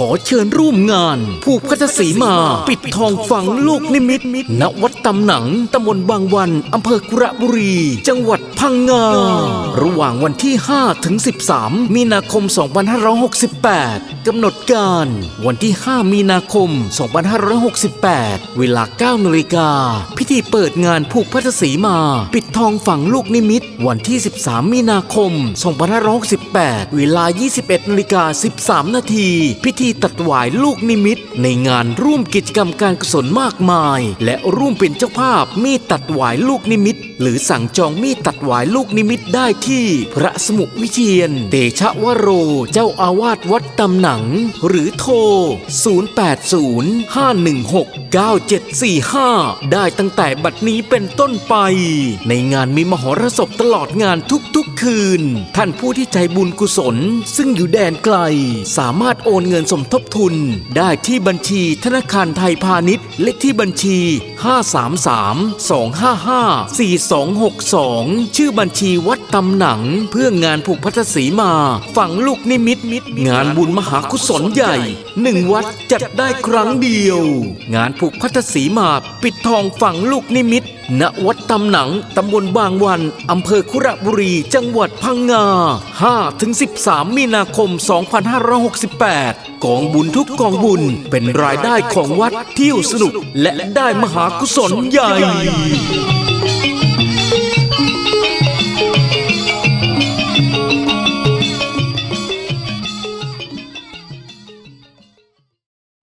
ขอเชิญร่วมงาน ผูกพัทสีมา ปิดทองฝังลูกนิมิตณวัดตำหนังตำบลบางวันอำเภอกระบุรี จังหวัดพังงา ระหว่างวันที่ 5 ถึง 13 มีนาคม 2568 กำหนดการ วันที่ 5 มีนาคม 2568 เวลา 9นาฬิกา พิธีเปิดงานผูกพัทสีมา ปิดทองฝังลูกนิมิต วันที่ 13 มีนาคม 2568 เวลา 21นาฬิกา13 นาที พิธีีตัดวายลูกนิมิต ในงานร่วมกิจกรรมการกุศลมากมาย และร่วมเป็นเจ้าภาพมีดตัดวายลูกนิมิต หรือสั่งจองมีดตัดวายลูกนิมิตได้ที่ พระสมุวิเชียนเตชะวโร เจ้าอาวาสวัดตำหนัง หรือโทร 0805169745 ได้ตั้งแต่บัดนี้เป็นต้นไป ในงานมีมหรสพตลอดงานทุกๆคืน ท่านผู้ที่ใจบุญกุศล ซึ่งอยู่แดนไกล สามารถโอนเงินสมทบทุนได้ที่บัญชีธนาคารไทยพาณิชย์ เลขที่บัญชี 533-255-4262 ชื่อบัญชีวัดตำหนังเพื่องานผูกพัทสีมา ฝังลูกนิมิตงานบุญมหากุศลใหญ่หนึ่งวัดจัดได้ครั้งเดียว งานผูกพัทสีมาปิดทองฝังลูกนิมิต ณวัดตำหนัง ตำบลบางวัน อำเภอคุระบุรี จังหวัดพังงา 5-13 มีนาคม 2568 กองบุญทุกกองบุญเป็นรายได้ของวัดเที่ยวสนุกและได้มหากุศลใหญ่